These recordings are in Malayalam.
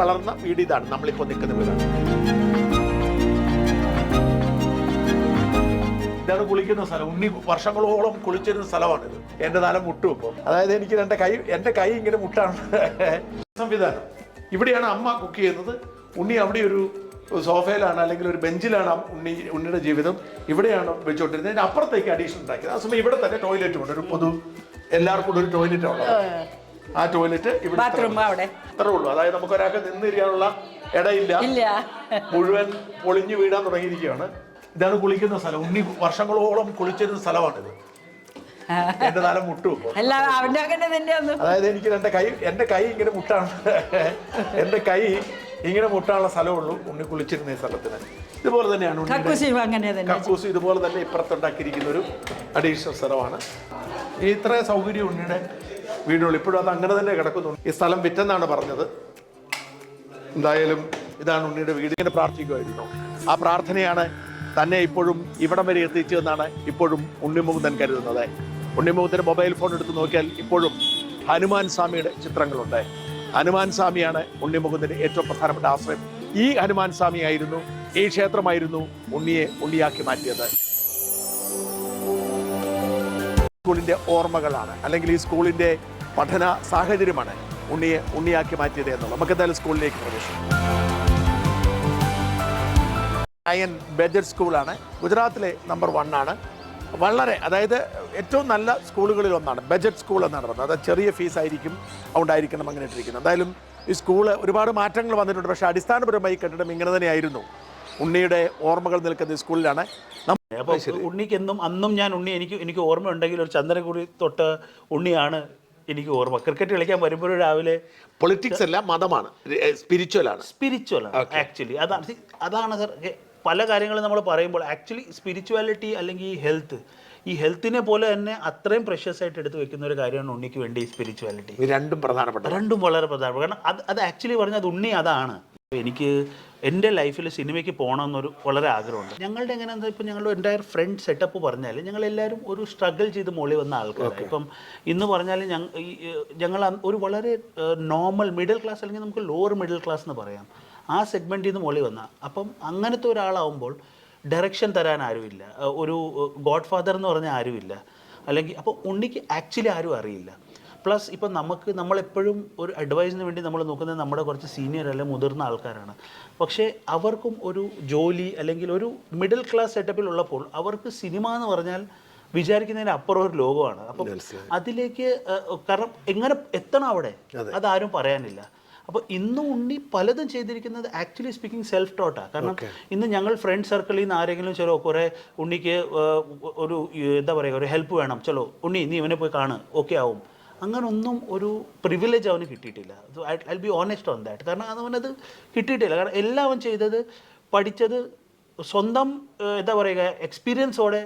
വളർന്ന വീട് ഇതാണ്. നമ്മളിപ്പോൾ നിൽക്കുന്ന വീടാണ്. ഇതാണ് കുളിക്കുന്ന സ്ഥലം. ഉണ്ണി വർഷങ്ങളോളം കുളിച്ചിരുന്ന സ്ഥലമാണിത്. എന്റെ നാലം മുട്ടും ഇപ്പോൾ അതായത് എനിക്ക് എന്റെ കൈ എന്റെ കൈ ഇങ്ങനെ മുട്ടാണ്. സംവിധാനം. ഇവിടെയാണ് അമ്മ കുക്ക് ചെയ്യുന്നത്. ഉണ്ണി അവിടെ ഒരു സോഫയിലാണ് അല്ലെങ്കിൽ ഒരു ബെഞ്ചിലാണ് ഉണ്ണി ഉണ്ണിയുടെ ജീവിതം. ഇവിടെയാണ് വെച്ചുകൊണ്ടിരുന്നത്. അതിന് അപ്പുറത്തേക്ക് അഡീഷൻ ഉണ്ടാക്കിയത്. ആ സമയം ഇവിടെ തന്നെ ടോയ്ലറ്റും ഉണ്ട്. ഒരു പൊതു എല്ലാവർക്കും ഒരു ടോയ്ലറ്റ് ഉള്ളത് ആ ടോയ്ലറ്റ് ഇവിടെ ബാത്റൂം അവിടെ. അത്രേ ഉള്ളൂ. അതായത് നമുക്ക് ഒരാൾക്ക് നിന്നിരിക്കാനുള്ള ഇടയില്ല. ഇല്ല. മുഴുവൻ പൊളിഞ്ഞു വീടാൻ തുടങ്ങിയിരിക്കുകയാണ്. ഇതാണ് കുളിക്കുന്ന സ്ഥലം. ഉണ്ണി വർഷങ്ങളോളം കുളിച്ചിരുന്ന സ്ഥലമാണിത്. എന്റെ തല മുട്ടു ഇപ്പോൾ. അല്ല അവന്റെ അങ്ങനെ തന്നെ അതായത് എനിക്ക് എന്റെ കൈ എന്റെ കൈ ഇങ്ങനെ മുട്ടാണ്. എന്റെ കൈ ഇങ്ങനെ മുട്ടാനുള്ള സ്ഥലമുള്ളൂ ഉണ്ണി കുളിച്ചിരുന്ന ഈ സ്ഥലത്തിന്. ഇതുപോലെ തന്നെയാണ് തന്നെ. കക്കൂസ് ഇതുപോലെ തന്നെ ഇപ്പുറത്തുണ്ടാക്കിയിരിക്കുന്ന ഒരു അഡീഷണൽ സ്ഥലമാണ് ഇത്രയും ഇത്ര സൗകര്യം ഉണ്ണിയുടെ വീടുകൾ ഇപ്പോഴും അത് അങ്ങനെ തന്നെ കിടക്കുന്നു ഈ സ്ഥലം വിറ്റെന്നാണ് പറഞ്ഞത്. എന്തായാലും ഇതാണ് ഉണ്ണിയുടെ വീട്. ഇങ്ങനെ പ്രാർത്ഥിക്കുമായിരുന്നു. ആ പ്രാർത്ഥനയാണ് തന്നെ ഇപ്പോഴും ഇവിടം വരെ എത്തിച്ചതെന്നാണ് ഇപ്പോഴും ഉണ്ണിമുകുന്ദൻ കരുതുന്നത്. ഉണ്ണിമുകുന്ദൻ മൊബൈൽ ഫോൺ എടുത്ത് നോക്കിയാൽ ഇപ്പോഴും ഹനുമാൻ സ്വാമിയുടെ ചിത്രങ്ങളുണ്ട്. ഹനുമാൻ സ്വാമിയാണ് ഉണ്ണിമുകുന്ദന്റെ ഏറ്റവും പ്രധാനപ്പെട്ട ആശ്രയം. ഈ ഹനുമാൻ സ്വാമിയായിരുന്നു ഈ ക്ഷേത്രമായിരുന്നു ഉണ്ണിയെ ഉണ്ണിയാക്കി മാറ്റിയത്. സ്കൂളിന്റെ ഓർമ്മകളാണ്. അല്ലെങ്കിൽ ഈ സ്കൂളിന്റെ പഠന സാഹചര്യമാണ് ഉണ്ണിയെ ഉണ്ണിയാക്കി മാറ്റിയത് എന്നുള്ളത്. നമുക്ക് എന്തായാലും സ്കൂളിലേക്ക് പ്രവേശിക്കാം. അയൻ ബജറ്റ് സ്കൂളാണ്. ഗുജറാത്തിലെ നമ്പർ വൺ ആണ്. വളരെ അതായത് ഏറ്റവും നല്ല സ്കൂളുകളിൽ ഒന്നാണ് ബജറ്റ് സ്കൂൾ എന്നാണ് പറഞ്ഞത് അത് ചെറിയ ഫീസ് ആയിരിക്കും അതുകൊണ്ടായിരിക്കണം അങ്ങനെ ഇട്ടിരിക്കുന്നത്. എന്തായാലും ഈ സ്കൂൾ ഒരുപാട് മാറ്റങ്ങൾ വന്നിട്ടുണ്ട്. പക്ഷേ അടിസ്ഥാനപരമായി കെട്ടിടം ഇങ്ങനെ തന്നെയായിരുന്നു. ഉണ്ണിയുടെ ഓർമ്മകൾ നിൽക്കുന്ന ഈ സ്കൂളിലാണ്. അപ്പോൾ ഉണ്ണിക്ക് എന്നും അന്നും ഞാൻ ഉണ്ണി എനിക്ക് എനിക്ക് ഓർമ്മയുണ്ടെങ്കിൽ ഒരു ചന്ദനക്കുടി തൊട്ട് ഉണ്ണിയാണ് എനിക്ക് ഓർമ്മ. ക്രിക്കറ്റ് കളിക്കാൻ വരുമ്പോൾ രാവിലെ പൊളിറ്റിക്സ് അല്ല മതമാണ്. സ്പിരിച്വൽ ആണ്. സ്പിരിച്വൽ ആണ് ആക്ച്വലി അതാണ് അതാണ് സർ പല കാര്യങ്ങളും നമ്മൾ പറയുമ്പോൾ ആക്ച്വലി സ്പിരിച്വാലിറ്റി അല്ലെങ്കിൽ ഹെൽത്ത് ഈ ഹെൽത്തിനെ പോലെ തന്നെ അത്രയും പ്രഷ്യസ് ആയിട്ട് എടുത്തു വെക്കുന്ന ഒരു കാര്യമാണ് ഉണ്ണിക്ക് വേണ്ടി ഈ സ്പിരിച്വാലിറ്റി രണ്ടും പ്രധാനപ്പെട്ട രണ്ടും വളരെ പ്രധാനപ്പെട്ട കാരണം അത് അത് ആക്ച്വലി പറഞ്ഞാൽ അത് ഉണ്ണി അതാണ്. എനിക്ക് എന്റെ ലൈഫിൽ സിനിമയ്ക്ക് പോകണമെന്നൊരു വളരെ ആഗ്രഹമുണ്ട്. ഞങ്ങളുടെ എങ്ങനെയാണെന്ന് ഇപ്പം ഞങ്ങളുടെ എന്റെ ഫ്രണ്ട് സെറ്റപ്പ് പറഞ്ഞാൽ ഞങ്ങൾ എല്ലാവരും ഒരു സ്ട്രഗിൾ ചെയ്ത് മോളി വന്ന ആൾക്കാരാണ്. ഇപ്പം ഇന്ന് പറഞ്ഞാൽ ഞങ്ങൾ ഞങ്ങൾ ഒരു വളരെ നോർമൽ മിഡിൽ ക്ലാസ് അല്ലെങ്കിൽ നമുക്ക് ലോവർ മിഡിൽ ക്ലാസ് എന്ന് പറയാം. ആ സെഗ്മെന്റിൽ നിന്ന് മോളി വന്ന. അപ്പം അങ്ങനത്തെ ഒരാളാവുമ്പോൾ ഡയറക്ഷൻ തരാൻ ആരുമില്ല. ഒരു ഗോഡ് ഫാദർ എന്ന് പറഞ്ഞാൽ ആരുമില്ല. അല്ലെങ്കിൽ അപ്പോൾ ഉണ്ണിക്ക് ആക്ച്വലി ആരും അറിയില്ല. പ്ലസ് ഇപ്പം നമുക്ക് നമ്മളെപ്പോഴും ഒരു അഡ്വൈസിന് വേണ്ടി നമ്മൾ നോക്കുന്നത് നമ്മുടെ കുറച്ച് സീനിയർ അല്ലെങ്കിൽ മുതിർന്ന ആൾക്കാരാണ്. പക്ഷേ അവർക്കും ഒരു ജോലി അല്ലെങ്കിൽ ഒരു മിഡിൽ ക്ലാസ് സെറ്റപ്പിലുള്ളപ്പോൾ അവർക്ക് സിനിമ എന്ന് പറഞ്ഞാൽ വിചാരിക്കുന്നതിന് അപ്പുറം ഒരു ലോകമാണ്. അപ്പം അതിലേക്ക് കാരണം എങ്ങനെ എത്തണം അവിടെ? അതാരും പറയാനില്ല. അപ്പോൾ ഇന്ന് ഉണ്ണി പലതും ചെയ്തിരിക്കുന്നത് ആക്ച്വലി സ്പീക്കിംഗ് സെൽഫ് ടോട്ടാണ് കാരണം ഇന്ന് ഞങ്ങൾ ഫ്രണ്ട് സർക്കിളിൽ നിന്ന് ആരെങ്കിലും ചിലോ കുറേ ഉണ്ണിക്ക് ഒരു എന്താ പറയുക ഒരു ഹെൽപ്പ് വേണം. ചലോ ഉണ്ണി നീ ഇവനെ പോയി കാണ്. ഓക്കെ ആവും. അങ്ങനൊന്നും ഒരു പ്രിവിലേജ് അവന് കിട്ടിയിട്ടില്ല. I be honest on that കാരണം അവനത് കിട്ടിയിട്ടില്ല. കാരണം എല്ലാം അവൻ ചെയ്തത് പഠിച്ചത് സ്വന്തം എന്താ പറയുക എക്സ്പീരിയൻസോടെ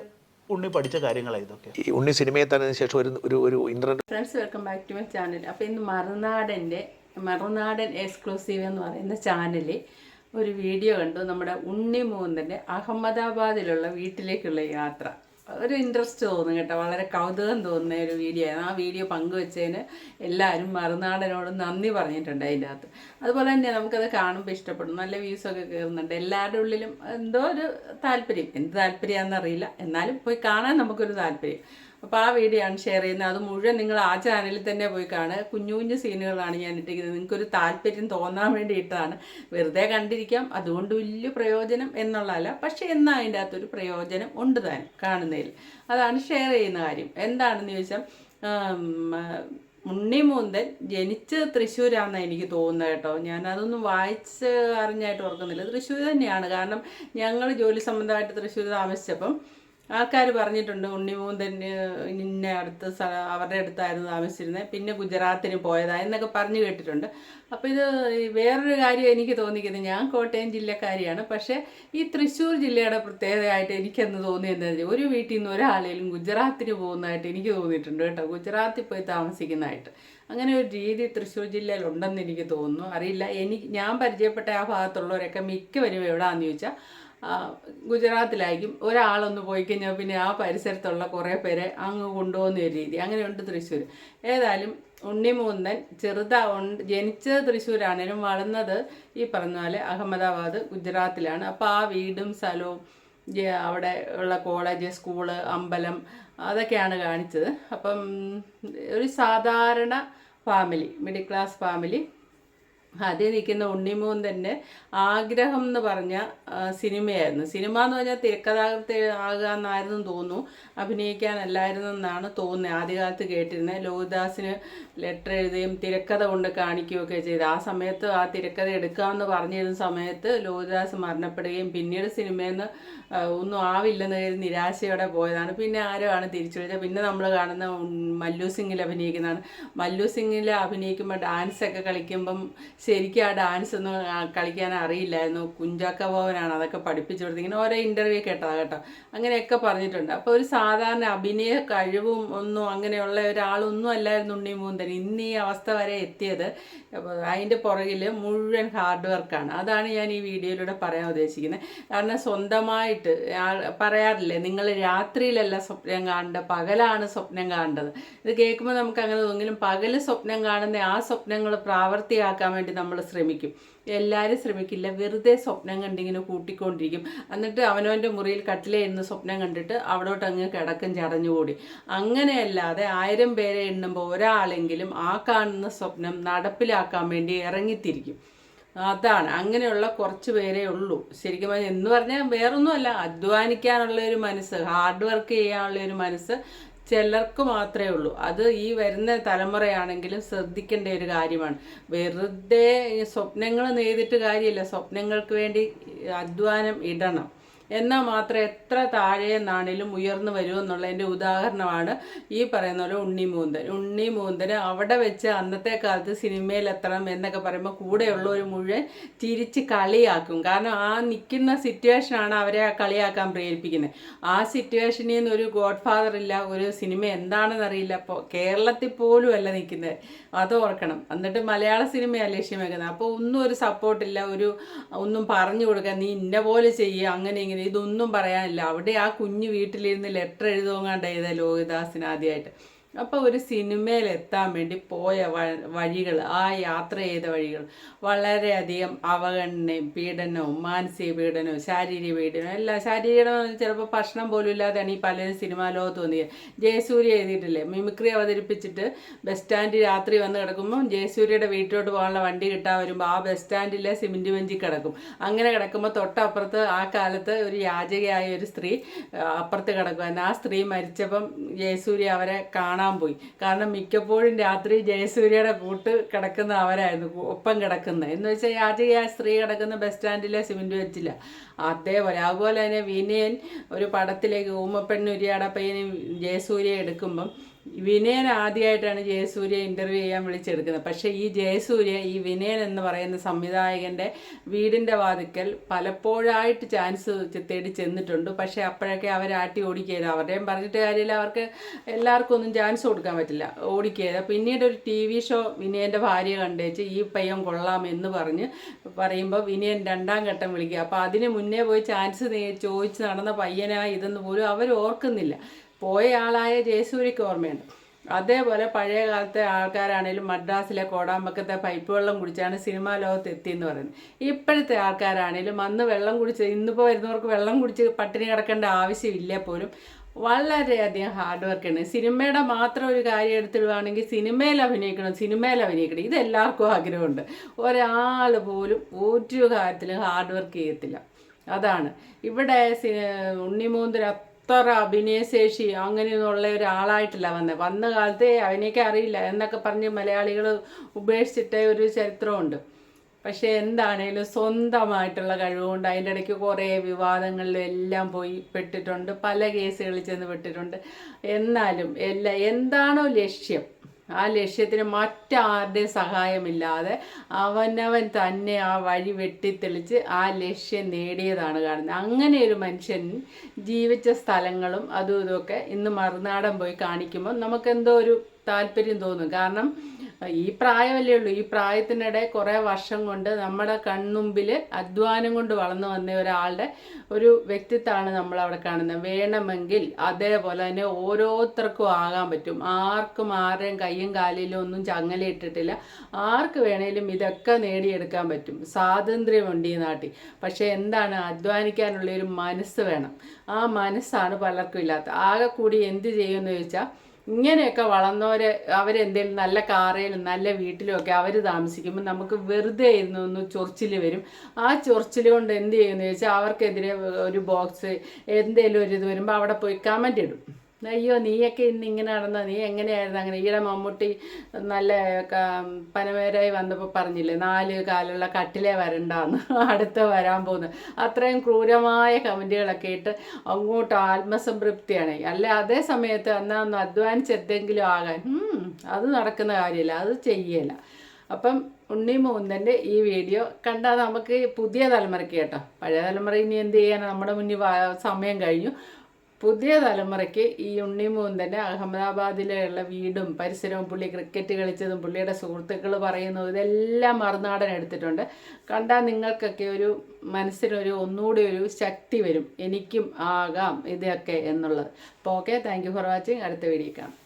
ഉണ്ണി പഠിച്ച കാര്യങ്ങളാണ് ഇതൊക്കെ. ഈ ഉണ്ണി സിനിമയെ തന്നെ ശേഷം ഒരു ഒരു ഒരു internet friends welcome back to my channel അപ്പോൾ ഇന്ന് മറുനാടന്റെ മറുനാടൻ എക്സ്ക്ലൂസീവ് എന്ന് പറയുന്ന ചാനലിൽ ഒരു വീഡിയോ കണ്ടു. നമ്മുടെ ഉണ്ണി മോഹന്റെ അഹമ്മദാബാദിലുള്ള വീട്ടിലേക്കുള്ള യാത്ര. ഒരു ഇൻട്രസ്റ്റ് തോന്നും കേട്ടോ. വളരെ കൗതുകം തോന്നുന്ന ഒരു വീഡിയോ ആയിരുന്നു. ആ വീഡിയോ പങ്കുവെച്ചതിന് എല്ലാവരും മറുനാടനോട് നന്ദി പറഞ്ഞിട്ടുണ്ട് അതിന്റെ അകത്ത്. അതുപോലെ തന്നെ നമുക്കത് കാണുമ്പോൾ ഇഷ്ടപ്പെടും. നല്ല വ്യൂസൊക്കെ കയറുന്നുണ്ട് എല്ലാവരുടെ ഉള്ളിലും എന്തോ ഒരു താല്പര്യം. എന്ത് താല്പര്യമാണെന്നറിയില്ല എന്നാലും പോയി കാണാൻ നമുക്കൊരു താല്പര്യം. അപ്പോൾ ആ വീഡിയോ ആണ് ഷെയർ ചെയ്യുന്നത്. അത് മുഴുവൻ നിങ്ങൾ ആ ചാനലിൽ തന്നെ പോയി കാണുക. കുഞ്ഞു കുഞ്ഞു സീനുകളാണ് ഞാൻ ഇട്ടിരിക്കുന്നത്. നിങ്ങൾക്കൊരു താല്പര്യം തോന്നാൻ വേണ്ടി ഇട്ടതാണ്. വെറുതെ കണ്ടിരിക്കാം. അതുകൊണ്ട് വലിയ പ്രയോജനം എന്നുള്ളതല്ല. പക്ഷേ എന്നാൽ അതിന്റെ അകത്തൊരു പ്രയോജനം ഉണ്ട് താൻ കാണുന്നതിൽ. അതാണ് ഷെയർ ചെയ്യുന്ന കാര്യം. എന്താണെന്ന് ചോദിച്ചാൽ ഉണ്ണി മൂന്തൻ ഉണ്ണിമൂന്തൻ ജനിച്ചത് തൃശ്ശൂരാണെന്നാണ് എനിക്ക് തോന്നുന്നത് കേട്ടോ. ഞാനതൊന്നും വായിച്ച് അറിഞ്ഞായിട്ട് ഓർക്കുന്നില്ല. തൃശ്ശൂർ തന്നെയാണ്. കാരണം ഞങ്ങൾ ജോലി സംബന്ധമായിട്ട് തൃശ്ശൂർ താമസിച്ചപ്പം ആൾക്കാർ പറഞ്ഞിട്ടുണ്ട് ഉണ്ണിമൂന്തൻ ഇന്ന അടുത്ത അവരുടെ അടുത്തായിരുന്നു താമസിച്ചിരുന്നത് പിന്നെ ഗുജറാത്തിന് പോയതാ എന്നൊക്കെ പറഞ്ഞു കേട്ടിട്ടുണ്ട്. അപ്പോൾ ഇത് വേറൊരു കാര്യം എനിക്ക് തോന്നിക്കുന്നത് ഞാൻ കോട്ടയം ജില്ലക്കാരിയാണ് പക്ഷേ ഈ തൃശ്ശൂർ ജില്ലയുടെ പ്രത്യേകതയായിട്ട് എനിക്കെന്ന് തോന്നിയത് ഒരു വീട്ടിൽ നിന്ന് ഒരാളേലും ഗുജറാത്തിന് പോകുന്നതായിട്ട് എനിക്ക് തോന്നിയിട്ടുണ്ട് കേട്ടോ ഗുജറാത്തിൽ പോയി താമസിക്കുന്നതായിട്ട്. അങ്ങനെ ഒരു രീതി തൃശ്ശൂർ ജില്ലയിലുണ്ടെന്ന് എനിക്ക് തോന്നുന്നു അറിയില്ല. എനിക്ക് ഞാൻ പരിചയപ്പെട്ട ആ ഭാഗത്തുള്ളവരൊക്കെ മിക്കവരും എവിടെയാണെന്ന് ചോദിച്ചാൽ ഗുജറാത്തിലായിരിക്കും. ഒരാളൊന്ന് പോയി കഴിഞ്ഞാൽ പിന്നെ ആ പരിസരത്തുള്ള കുറേ പേരെ അങ്ങ് കൊണ്ടുപോകുന്ന ഒരു രീതി. അങ്ങനെയുണ്ട് തൃശ്ശൂർ ഏതായാലും ഉണ്ണിമൂന്നൻ ചെറുതാ ജനിച്ചത് തൃശ്ശൂരാണേലും വളർന്നത് ഈ പറഞ്ഞ പോലെ അഹമ്മദാബാദ് ഗുജറാത്തിലാണ്. അപ്പോൾ ആ വീടും സ്ഥലവും അവിടെ ഉള്ള കോളേജ് സ്കൂൾ അമ്പലം അതൊക്കെയാണ് കാണിച്ചത്. അപ്പം ഒരു സാധാരണ ഫാമിലി മിഡിൽ ക്ലാസ് ഫാമിലി അതിൽ നിൽക്കുന്ന ഉണ്ണിമോൻ തന്നെ ആഗ്രഹം എന്ന് പറഞ്ഞ സിനിമയായിരുന്നു. സിനിമ എന്ന് പറഞ്ഞാൽ തിരക്കഥാകൃത്ത് ആകുക എന്നായിരുന്നു തോന്നുന്നു. അഭിനയിക്കാനല്ലായിരുന്നു എന്നാണ് തോന്നുന്നത്. ആദ്യകാലത്ത് കേട്ടിരുന്നത്. ലോഹിദാസിന് ലെറ്റർ എഴുതുകയും തിരക്കഥ കൊണ്ട് കാണിക്കുകയൊക്കെ ചെയ്തു. ആ സമയത്ത് ആ തിരക്കഥ എടുക്കാമെന്ന് പറഞ്ഞിരുന്ന സമയത്ത് ലോഹിദാസ് മരണപ്പെടുകയും പിന്നീട് സിനിമയിൽ നിന്ന് ഒന്നും ആവില്ലെന്ന് കരുതി നിരാശയോടെ പോയതാണ്. പിന്നെ ആരുമാണ് തിരിച്ചു വിളിച്ചത്. പിന്നെ നമ്മൾ കാണുന്ന മല്ലു സിംഗിൽ അഭിനയിക്കുന്നതാണ്. മല്ലു സിംഗിൽ അഭിനയിക്കുമ്പോൾ ഡാൻസൊക്കെ കളിക്കുമ്പം ശരിക്കും ആ ഡാൻസ് ഒന്നും കളിക്കാൻ അറിയില്ലായിരുന്നു. കുഞ്ചാക്ക ഭവനാണ് അതൊക്കെ പഠിപ്പിച്ചു കൊടുത്തത് ഇങ്ങനെ ഓരോ ഇന്റർവ്യൂ കേട്ടതാ കേട്ടോ. അങ്ങനെയൊക്കെ പറഞ്ഞിട്ടുണ്ട്. അപ്പോൾ ഒരു സാധാരണ അഭിനയ കഴിവും ഒന്നും അങ്ങനെയുള്ള ഒരാളൊന്നും അല്ലായിരുന്നു ഉണ്ണി മൂന്തൻ. ഇന്ന് ഈ അവസ്ഥ വരെ എത്തിയത്. അതിന്റെ പുറകിൽ മുഴുവൻ ഹാർഡ് വർക്കാണ് അതാണ് ഞാൻ ഈ വീഡിയോയിലൂടെ പറയാൻ ഉദ്ദേശിക്കുന്നത്. കാരണം സ്വന്തമായിട്ട് പറയാറില്ലേ നിങ്ങൾ രാത്രിയിലല്ല സ്വപ്നം കാണേണ്ടത് പകലാണ് സ്വപ്നം കാണേണ്ടത്. ഇത് കേൾക്കുമ്പോൾ നമുക്ക് അങ്ങനെ തോന്നെങ്കിലും പകൽ സ്വപ്നം കാണുന്ന ആ സ്വപ്നങ്ങൾ പ്രാവർത്തിയാക്കാൻ വേണ്ടി നമ്മൾ ശ്രമിക്കും. എല്ലാവരും ശ്രമിക്കില്ല. വെറുതെ സ്വപ്നം കണ്ടിങ്ങനെ കൂട്ടിക്കൊണ്ടിരിക്കും. എന്നിട്ട് അവനവന്റെ മുറിയിൽ കട്ടിലിരുന്ന് സ്വപ്നം കണ്ടിട്ട് അവിടോട്ട് അങ്ങ് കിടക്കും ചടഞ്ഞുകൂടി. അങ്ങനെയല്ലാതെ ആയിരം പേരെ എണ്ണുമ്പോൾ ഒരാളെങ്കിലും ആ കാണുന്ന സ്വപ്നം നടപ്പിലാക്കാൻ വേണ്ടി ഇറങ്ങിത്തിരിക്കും. അതാണ്. അങ്ങനെയുള്ള കുറച്ച് പേരേ ഉള്ളൂ. ശരിക്കും എന്ന് പറഞ്ഞാൽ വേറൊന്നുമല്ല. അധ്വാനിക്കാനുള്ള ഒരു മനസ്സ് ഹാർഡ് വർക്ക് ചെയ്യാനുള്ള ഒരു മനസ്സ് ചിലർക്ക് മാത്രമേ ഉള്ളൂ. അത് ഈ വരുന്ന തലമുറയാണെങ്കിലും ശ്രദ്ധിക്കേണ്ട ഒരു കാര്യമാണ്. വെറുതെ സ്വപ്നങ്ങൾ നെയ്തിട്ട് കാര്യമില്ല. സ്വപ്നങ്ങൾക്ക് വേണ്ടി അധ്വാനം ഇടണം. എന്നാൽ മാത്രം എത്ര താഴെ നിന്നാണേലും ഉയർന്നു വരൂ എന്നുള്ളതിന്റെ ഉദാഹരണമാണ് ഈ പറയുന്ന പോലെ ഉണ്ണി മൂന്തൻ ഉണ്ണി മൂന്തൻ അവിടെ വെച്ച് അന്നത്തെ കാലത്ത് സിനിമയിൽ എത്തണം എന്നൊക്കെ പറയുമ്പോൾ കൂടെയുള്ള ഒരു മുഴുവൻ തിരിച്ച് കളിയാക്കും. കാരണം ആ നിൽക്കുന്ന സിറ്റുവേഷനാണ് അവരെ കളിയാക്കാൻ പ്രേരിപ്പിക്കുന്നത്. ആ സിറ്റുവേഷനിൽ നിന്ന് ഒരു ഗോഡ് ഫാദർ ഇല്ല ഒരു സിനിമ എന്താണെന്ന് അറിയില്ല. അപ്പോൾ കേരളത്തിൽ പോലും അല്ല നിൽക്കുന്നത്. അത് ഓർക്കണം. എന്നിട്ട് മലയാള സിനിമയാണ് ലക്ഷ്യം വെക്കുന്നത് അപ്പോൾ ഒന്നും ഒരു സപ്പോർട്ടില്ല ഒരു ഒന്നും പറഞ്ഞു കൊടുക്കാൻ നീ ഇന്ന പോലെ ചെയ്യുക അങ്ങനെ ഇങ്ങനെ ഇതൊന്നും പറയാനില്ല. അവിടെ ആ കുഞ്ഞു വീട്ടിലിരുന്ന് ലെറ്റർ എഴുതുവാങ്ങാണ്ട് എഴുത ലോഹിദാസിന് ആദ്യമായിട്ട് അപ്പോൾ ഒരു സിനിമയിൽ എത്താൻ വേണ്ടി പോയ വഴികൾ ആ യാത്ര ചെയ്ത വഴികൾ. വളരെയധികം അവഗണനയും പീഡനവും മാനസിക പീഡനവും ശാരീരിക പീഡനവും എല്ലാം ശാരീരിക ചിലപ്പോൾ ഭക്ഷണം പോലും ഇല്ലാതെയാണ് ഈ പലരും സിനിമാ ലോകത്ത് തോന്നിയത് ജയസൂര്യ എഴുതിയിട്ടില്ലേ? മിമിക്രി അവതരിപ്പിച്ചിട്ട് ബസ് സ്റ്റാൻഡിൽ രാത്രി വന്ന് കിടക്കുമ്പോൾ ജയസൂര്യയുടെ വീട്ടിലോട്ട് പോകാനുള്ള വണ്ടി കിട്ടാൻ വരുമ്പോൾ ആ ബസ് സ്റ്റാൻഡിലെ സിമെന്റ് ബെഞ്ചിൽ കിടക്കും. അങ്ങനെ കിടക്കുമ്പോൾ തൊട്ടപ്പുറത്ത് ആ കാലത്ത് ഒരു യാചകയായ ഒരു സ്ത്രീ അപ്പുറത്ത് കിടക്കുമായിരുന്നു ആ സ്ത്രീ മരിച്ചപ്പം ജയസൂര്യ അവരെ കാണാൻ പോയി. കാരണം മിക്കപ്പോഴും രാത്രി ജയസൂര്യയുടെ കൂട്ട് കിടക്കുന്ന അവരായിരുന്നു ഒപ്പം കിടക്കുന്നത് എന്ന് വെച്ചാൽ ആ സ്ത്രീ കിടക്കുന്ന ബസ് സ്റ്റാൻഡിലെ സിമെന്റ് വെച്ചില്ല. അതേപോലെ അതുപോലെ തന്നെ വിനയൻ ഒരു പടത്തിലേക്ക് ഊമപ്പെണ്ണുരിയാടപ്പയ്യനും ജയസൂര്യ എടുക്കുമ്പം വിനയൻ ആദ്യമായിട്ടാണ് ജയസൂര്യ ഇന്റർവ്യൂ ചെയ്യാൻ വിളിച്ചെടുക്കുന്നത്. പക്ഷേ ഈ ജയസൂര്യ ഈ വിനയൻ എന്ന് പറയുന്ന സംവിധായകന്റെ വീടിന്റെ വാതിക്കൽ പലപ്പോഴായിട്ട് ചാൻസ് തേടി ചെന്നിട്ടുണ്ട്. പക്ഷേ അപ്പോഴൊക്കെ അവർ ആട്ടി ഓടിക്കുക അവരുടെയും പറഞ്ഞിട്ട് കാര്യമില്ല. അവർക്ക് എല്ലാവർക്കും ഒന്നും ചാൻസ് കൊടുക്കാൻ പറ്റില്ല. ഓടിക്കുക പിന്നീട് ഒരു ടി വി ഷോ വിനയന്റെ ഭാര്യ കണ്ടേച്ച് ഈ പയ്യൻ കൊള്ളാം എന്ന് പറഞ്ഞ് പറയുമ്പോൾ വിനയൻ രണ്ടാം ഘട്ടം വിളിക്കുക. അപ്പോൾ അതിന് മുന്നേ പോയി ചാൻസ് ചോദിച്ച് നടന്ന പയ്യനാ ഇതെന്ന് പോലും അവർ ഓർക്കുന്നില്ല. പോയ ആളായ ജയസൂര്യക്ക് ഓർമ്മയുണ്ട്. അതേപോലെ പഴയ കാലത്തെ ആൾക്കാരാണേലും മദ്രാസിലെ കോടാമ്പക്കത്തെ പൈപ്പ് വെള്ളം കുടിച്ചാണ് സിനിമാ ലോകത്ത് എത്തിയെന്ന് പറയുന്നത്. ഇപ്പോഴത്തെ ആൾക്കാരാണേലും അന്ന് വെള്ളം കുടിച്ച് ഇന്നിപ്പോൾ വരുന്നവർക്ക് വെള്ളം കുടിച്ച് പട്ടിണി കിടക്കേണ്ട ആവശ്യമില്ല പോലും. വളരെയധികം ഹാർഡ് വർക്ക് വർക്കാണ്. സിനിമയുടെ മാത്രം ഒരു കാര്യം എടുത്തിടുവാണെങ്കിൽ സിനിമയിൽ അഭിനയിക്കണം സിനിമയിൽ അഭിനയിക്കണം. ഇത് എല്ലാവർക്കും ആഗ്രഹമുണ്ട്. ഒരാൾ പോലും ഒരു കാര്യത്തിലും ഹാർഡ് വർക്ക് ചെയ്യത്തില്ല. അതാണ്. ഇവിടെ സി- അത്ര അഭിനയശേഷി അങ്ങനെയൊന്നുള്ള ഒരാളായിട്ടില്ല വന്നത് വന്ന കാലത്തെ അവനെയൊക്കെ അറിയില്ല എന്നൊക്കെ പറഞ്ഞ് മലയാളികൾ ഉപേക്ഷിച്ചിട്ട ഒരു ചരിത്രമുണ്ട്. പക്ഷേ എന്താണേലും സ്വന്തമായിട്ടുള്ള കഴിവുകൊണ്ട് അതിന്റെ ഇടയ്ക്ക് കുറേ വിവാദങ്ങളിലും എല്ലാം പോയി പെട്ടിട്ടുണ്ട്. പല കേസുകളിൽ ചെന്ന് പെട്ടിട്ടുണ്ട്. എന്നാലും എല്ലാ എന്താണോ ലക്ഷ്യം ആ ലക്ഷ്യത്തിന് മറ്റാരുടെയും സഹായമില്ലാതെ അവനവൻ തന്നെ ആ വഴി വെട്ടിത്തെളിച്ച് ആ ലക്ഷ്യം നേടിയതാണ് കാണുന്നത്. അങ്ങനെ ഒരു മനുഷ്യൻ ജീവിച്ച സ്ഥലങ്ങളും അതും ഇതുമൊക്കെ ഇന്ന് മറുനാടൻ പോയി കാണിക്കുമ്പോൾ നമുക്കെന്തോ ഒരു താല്പര്യം തോന്നും. കാരണം ഈ പ്രായമല്ലേ ഉള്ളൂ. ഈ പ്രായത്തിനിടെ കുറേ വർഷം കൊണ്ട് നമ്മുടെ കൺമുമ്പിൽ അധ്വാനം കൊണ്ട് വളർന്നു വന്ന ഒരാളുടെ ഒരു വ്യക്തിത്വമാണ് നമ്മൾ അവിടെ കാണുന്നത്. വേണമെങ്കിൽ അതേപോലെ തന്നെ ഓരോരുത്തർക്കും ആകാൻ പറ്റും. ആർക്കും ആരുടെയും കയ്യും കാലിലും ഒന്നും ചങ്ങലയിട്ടിട്ടില്ല ആർക്ക് വേണേലും ഇതൊക്കെ നേടിയെടുക്കാൻ പറ്റും. സ്വാതന്ത്ര്യമുണ്ട് ഈ നാട്ടിൽ. പക്ഷേ എന്താണ് അധ്വാനിക്കാനുള്ള ഒരു മനസ്സ് വേണം. ആ മനസ്സാണ് പലർക്കും ഇല്ലാത്ത. ആകെ കൂടി എന്ത് ചെയ്യുമെന്ന് ചോദിച്ചാൽ ഇങ്ങനെയൊക്കെ വളർന്നവരെ അവരെന്തെങ്കിലും നല്ല കാറയിലും നല്ല വീട്ടിലും ഒക്കെ അവർ താമസിക്കുമ്പോൾ നമുക്ക് വെറുതെ ഇരുന്ന് ഒന്ന് ചൊറിച്ചിൽ വരും. ആ ചൊറിച്ചിൽ കൊണ്ട് എന്ത് ചെയ്യുമെന്ന് ചോദിച്ചാൽ അവർക്കെതിരെ ഒരു ബോക്സ് എന്തെങ്കിലും ഒരു ഇത് വരുമ്പോൾ അവിടെ പോയി കമന്റ് ഇടും. അയ്യോ നീയൊക്കെ ഇന്ന് ഇങ്ങനെ നടന്ന നീ എങ്ങനെയായിരുന്നു അങ്ങനെ? ഈയിടെ മമ്മൂട്ടി നല്ല പനമേരായി വന്നപ്പോൾ പറഞ്ഞില്ലേ നാല് കാലുള്ള കട്ടിലേ വരണ്ടാന്ന് അടുത്ത വരാൻ പോകുന്നു അത്രയും ക്രൂരമായ കമന്റുകളൊക്കെ ഇട്ട് അങ്ങോട്ട് ആത്മസംതൃപ്തിയാണ്. അല്ല അതേ സമയത്ത് എന്നാൽ ഒന്ന് അധ്വാനിച്ചെന്തെങ്കിലും ആകാൻ. ഉം, അത് നടക്കുന്ന കാര്യമില്ല അത് ചെയ്യല അപ്പം ഉണ്ണി മൂന്നന്റെ ഈ വീഡിയോ കണ്ടാൽ നമുക്ക് പുതിയ തലമുറയ്ക്ക് കേട്ടോ. പഴയ തലമുറ ഇനി എന്ത് ചെയ്യാനാണ് നമ്മുടെ മുന്നിൽ സമയം കഴിഞ്ഞു. പുതിയ തലമുറയ്ക്ക് ഈ ഉണ്ണിമൂന്തന്റെ അഹമ്മദാബാദിലുള്ള വീടും പരിസരവും പുള്ളി ക്രിക്കറ്റ് കളിച്ചതും പുള്ളിയുടെ സുഹൃത്തുക്കൾ പറയുന്നതും ഇതെല്ലാം മറുനാടൻ എടുത്തിട്ടുണ്ട്. കണ്ടാൽ നിങ്ങൾക്കൊക്കെ ഒരു മനസ്സിനൊരു ഒന്നുകൂടി ഒരു ശക്തി വരും. എനിക്കും ആകാം ഇതൊക്കെ എന്നുള്ളത്. അപ്പോൾ ഓക്കെ താങ്ക് ഫോർ വാച്ചിങ് അടുത്ത വീഡിയോ കാണാം.